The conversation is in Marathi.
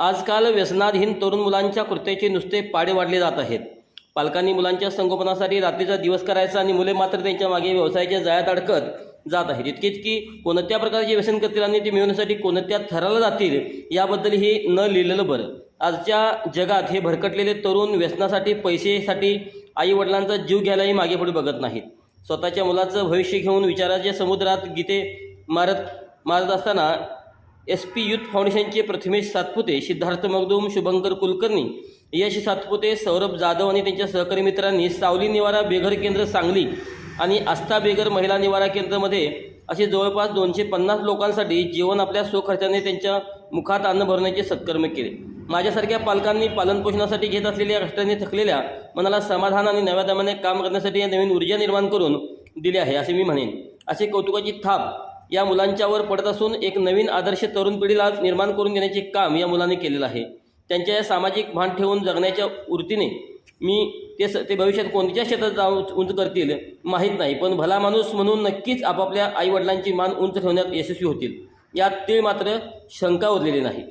आजकाल व्यसनाधीन तरुण मुलांच्या कृत्याचे नुसते पाडे वाढले जात आहेत. पालकांनी मुलांच्या संगोपनासाठी रात्रीचा दिवस करायचा आणि मुले मात्र त्यांच्या मागे व्यवसायाच्या जाळ्यात अडकत जात आहेत. इतकेच की कोणत्या प्रकारचे व्यसन करतील आणि ते मिळवण्यासाठी कोणत्या थराला जातील याबद्दल हे न लिहिलेलं बरं. आजच्या जगात हे भरकटलेले तरुण व्यसनासाठी पैसेसाठी आई वडिलांचा जीव घ्यायलाही मागे पुढे बघत नाहीत. स्वतःच्या मुलाचं भविष्य घेऊन विचाराच्या समुद्रात गीते मारत मारत असताना एस पी युथ फाउंडेशनचे प्रथमेश सातपुते सिद्धार्थ मगदूम शुभंकर कुलकर्णी यश सातपुते सौरभ जाधव आणि त्यांच्या सहकारी मित्रांनी सावली निवारा बेघर केंद्र सांगली आणि आस्था बेघर महिला निवारा केंद्रामध्ये असे जवळपास दोनशे पन्नास लोकांसाठी जीवन आपल्या स्वखर्चाने त्यांच्या मुखात अन्न भरण्याचे सत्कर्म केले. माझ्यासारख्या पालकांनी पालनपोषणासाठी घेत असलेल्या कष्टाने थकलेल्या मनाला समाधान आणि नव्या दमाने काम करण्यासाठी नवीन ऊर्जा निर्माण करून दिली आहे असे मी म्हणेन. असे कौतुकाची थाप या मुलांच्यावर पडत असून एक नवीन आदर्श तरुण पिढीला निर्माण करून देण्याचे काम या मुलांनी केलेलं आहे. त्यांच्या या सामाजिक भान ठेवून जगण्याच्या वृत्तीने मी ते स ते भविष्यात कोणत्या क्षेत्रात जाऊन उंच करतील माहीत नाही. पण भला माणूस म्हणून नक्कीच आपापल्या आईवडिलांची मान उंच ठेवण्यात यशस्वी होतील. यात ते मात्र शंका उरलेली नाही.